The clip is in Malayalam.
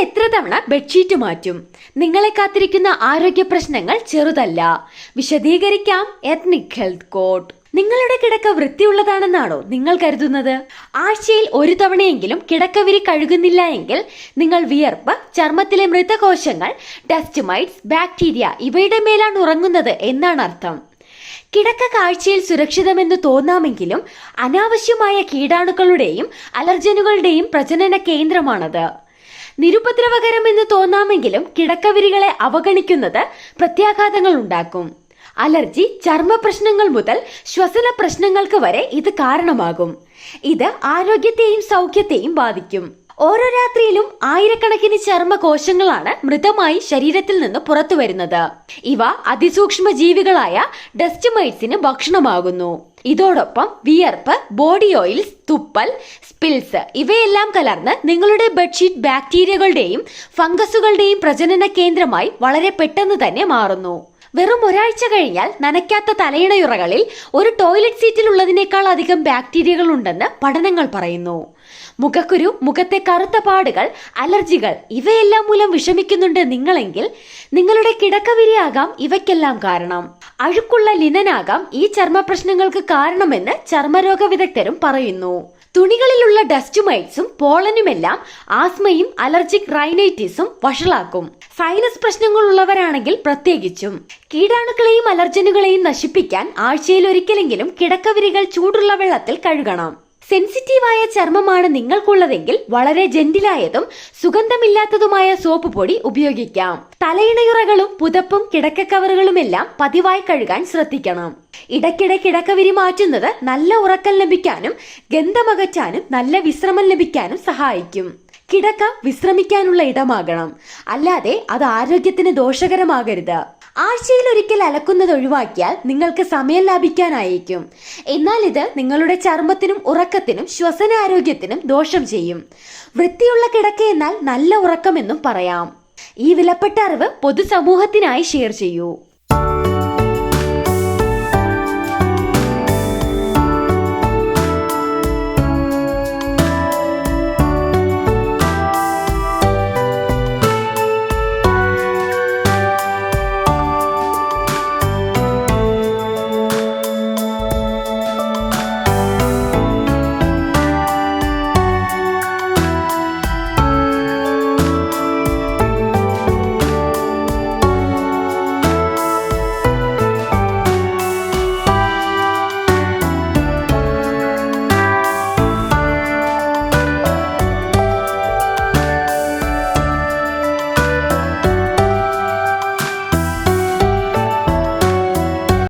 എത്ര തവണ ബെഡ്ഷീറ്റ് മാറ്റും? നിങ്ങളെ കാത്തിരിക്കുന്ന ആരോഗ്യ പ്രശ്നങ്ങൾ ചെറുതല്ല. വിശദീകരിക്കാം എത്നിക് ഹെൽത്ത് കോഡ് നിങ്ങളുടെ കിടക്ക വൃത്തിയുള്ളതാണെന്നാണോ നിങ്ങൾ കരുതുന്നത്? ആഴ്ചയിൽ ഒരു തവണയെങ്കിലും കിടക്കവിരി കഴുകുന്നില്ല എങ്കിൽ നിങ്ങൾ വിയർപ്പ് ചർമ്മത്തിലെ മൃതകോശങ്ങൾ ഡസ്റ്റ് മൈറ്റ്സ് ബാക്ടീരിയ ഇവയുടെ മേലാണ് ഉറങ്ങുന്നത് എന്നാണ് അർത്ഥം. കിടക്ക കാഴ്ചയിൽ സുരക്ഷിതമെന്ന് തോന്നാമെങ്കിലും അനാവശ്യമായ കീടാണുക്കളുടെയും അലർജനുകളുടെയും പ്രജനന കേന്ദ്രമാണത് നിരുപദ്രവകരമെന്ന് തോന്നാമെങ്കിലും കിടക്കവിരികളെ അവഗണിക്കുന്നത് പ്രത്യാഘാതങ്ങൾ ഉണ്ടാക്കും. അലർജി ചർമ്മ പ്രശ്നങ്ങൾ മുതൽ ശ്വസന പ്രശ്നങ്ങൾക്ക് വരെ ഇത് കാരണമാകും. ഇത് ആരോഗ്യത്തെയും സൗഖ്യത്തെയും ബാധിക്കും. ഓരോ രാത്രിയിലും ആയിരക്കണക്കിന് ചർമ്മ കോശങ്ങളാണ് മൃതമായി ശരീരത്തിൽ നിന്ന് പുറത്തു വരുന്നത്. ഇവ അതിസൂക്ഷ്മ ജീവികളായ ഡസ്റ്റ്മൈറ്റ്സിന് ഭക്ഷണമാകുന്നു. ഇതോടൊപ്പം വിയർപ്പ് ബോഡി ഓയിൽസ് തുപ്പൽ സ്പിൽസ് ഇവയെല്ലാം കലർന്ന് നിങ്ങളുടെ ബെഡ്ഷീറ്റ് ബാക്ടീരിയകളുടെയും ഫംഗസുകളുടെയും പ്രജനന കേന്ദ്രമായി വളരെ പെട്ടെന്ന് തന്നെ മാറുന്നു. വെറും ഒരാഴ്ച കഴിഞ്ഞാൽ നനയ്ക്കാത്ത തലയിണയുറകളിൽ ഒരു ടോയ്ലറ്റ് സീറ്റിലുള്ളതിനേക്കാൾ അധികം ബാക്ടീരിയകൾ ഉണ്ടെന്ന് പഠനങ്ങൾ പറയുന്നു. മുഖക്കുരു മുഖത്തെ കറുത്ത പാടുകൾ അലർജികൾ ഇവയെല്ലാം മൂലം വിഷമിക്കുന്നുണ്ട് നിങ്ങളെങ്കിൽ നിങ്ങളുടെ കിടക്കവിരിയാകാം ഇവയ്ക്കെല്ലാം കാരണം. അഴുക്കുള്ള ലിനനാകാം ഈ ചർമ്മ പ്രശ്നങ്ങൾക്ക് കാരണമെന്ന് ചർമ്മരോഗ വിദഗ്ധരും പറയുന്നു. തുണികളിലുള്ള ഡസ്റ്റ് മൈറ്റ്സും പോളനുമെല്ലാം ആസ്മയും അലർജിക് റൈനൈറ്റിസും വഷളാക്കും. സൈനസ് പ്രശ്നങ്ങളുള്ളവരാണെങ്കിൽ പ്രത്യേകിച്ചും. കീടാണുക്കളെയും അലർജനുകളെയും നശിപ്പിക്കാൻ ആഴ്ചയിൽ ഒരിക്കലെങ്കിലും കിടക്കവിരികൾ ചൂടുള്ള വെള്ളത്തിൽ കഴുകണം. സെൻസിറ്റീവായ ചർമ്മമാണ് നിങ്ങൾക്കുള്ളതെങ്കിൽ വളരെ ജെന്റിലായതും സുഗന്ധമില്ലാത്തതുമായ സോപ്പ് പൊടി ഉപയോഗിക്കാം. തലയിണയുറകളും പുതപ്പും കിടക്ക കവറുകളുമെല്ലാം പതിവായി കഴുകാൻ ശ്രദ്ധിക്കണം. ഇടയ്ക്കിടെ കിടക്കവിരി മാറ്റുന്നത് നല്ല ഉറക്കം ലഭിക്കാനും ഗന്ധമകറ്റാനും നല്ല വിശ്രമം ലഭിക്കാനും സഹായിക്കും. കിടക്ക വിശ്രമിക്കാനുള്ള ഇടമാകണം. അല്ലാതെ അത് ആരോഗ്യത്തിന് ദോഷകരമാകരുത്. ആഴ്ചയിൽ ഒരിക്കൽ അലക്കുന്നത് ഒഴിവാക്കിയാൽ നിങ്ങൾക്ക് സമയം ലാഭിക്കാനായേക്കും എന്നാൽ ഇത് നിങ്ങളുടെ ചർമ്മത്തിനും ഉറക്കത്തിനും ശ്വസനാരോഗ്യത്തിനും ദോഷം ചെയ്യും. വൃത്തിയുള്ള കിടക്ക എന്നാൽ നല്ല ഉറക്കമെന്നും പറയാം. ഈ വിലപ്പെട്ട അറിവ് പൊതുസമൂഹത്തിനായി ഷെയർ ചെയ്യൂ.